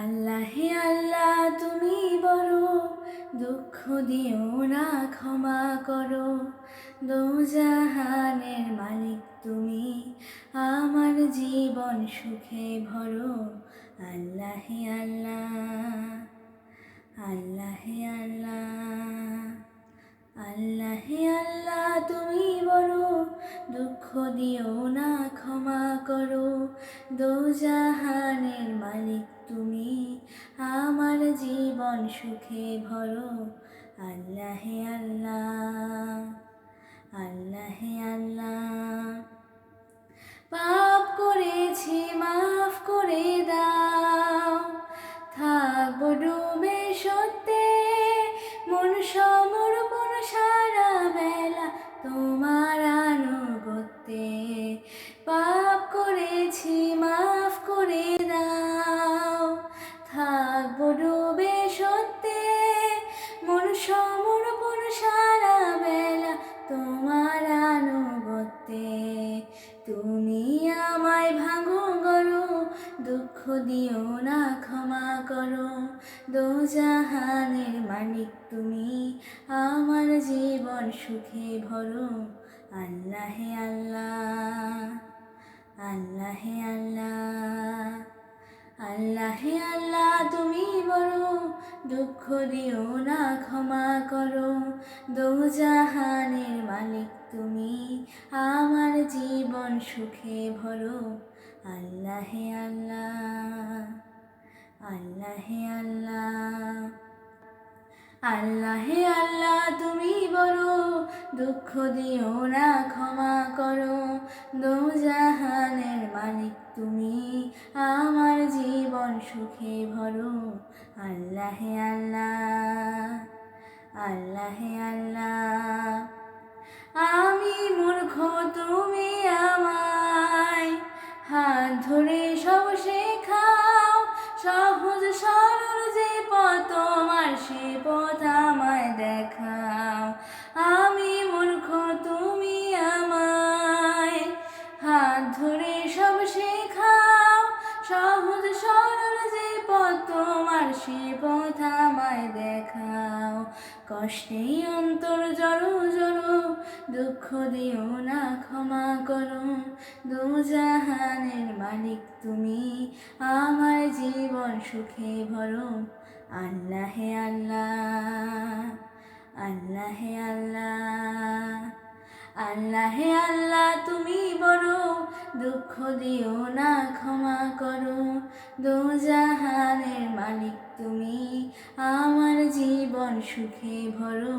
আল্লাহে আল্লাহ, তুমি বড়। দুঃখ দিও না, ক্ষমা করো। দোজাহানের মালিক তুমি, আমার জীবন সুখে ভরো। আল্লাহে আল্লাহ আল্লাহে আল্লাহ আল্লাহে আল্লাহ, তুমি বড়। দুঃখ দিও না, ক্ষমা করো। দোজাহানের মালিক তুমি আমার জীবন সুখে ভরো। আল্লাহে আল্লাহ। দুঃখ দিও না ক্ষমা করো। দোজাহানের মালিক তুমি, আমার জীবন সুখে ভরো। আল্লাহে আল্লাহ আল্লাহে আল্লাহ আল্লাহে আল্লাহ তুমি বড়। দুঃখ দিও না ক্ষমা করো। দোজাহানের মালিক তুমি, আমার জীবন সুখে ভরো। আল্লাহে আল্লাহ আল্লাহে আল্লাহ, আল্লাহে তুমি বড়, দুঃখ দিও না, ক্ষমা করো। দোজাহানের মালিক তুমি, আমার জীবন সুখে ভরো। আল্লাহে আল্লাহ আল্লাহে আল্লাহ, আমি মূর্খ তুমি আমায় হাত ধরে সব শেখাও। সহজ সরল যে পথ তোমার সে পথ আমায় দেখাও। আমি মূর্খ, তুমি আমায়। হাত ধরে সব শেখাও। সহজ সরল যে পথ, তোমার সে পথ আমায় দেখাও। কষ্টেই অন্তর জড়ো জড়ো দুঃখ দিও না, ক্ষমা করো। দুজাহানের মালিক তুমি, আমার জীবন সুখে ভরো। আল্লাহে আল্লাহ আল্লাহে আল্লাহ আল্লাহে আল্লাহ তুমি বড়। দুঃখ দিও না, ক্ষমা করো। দোজাহানের মালিক তুমি, আমার জীবন সুখে ভরো।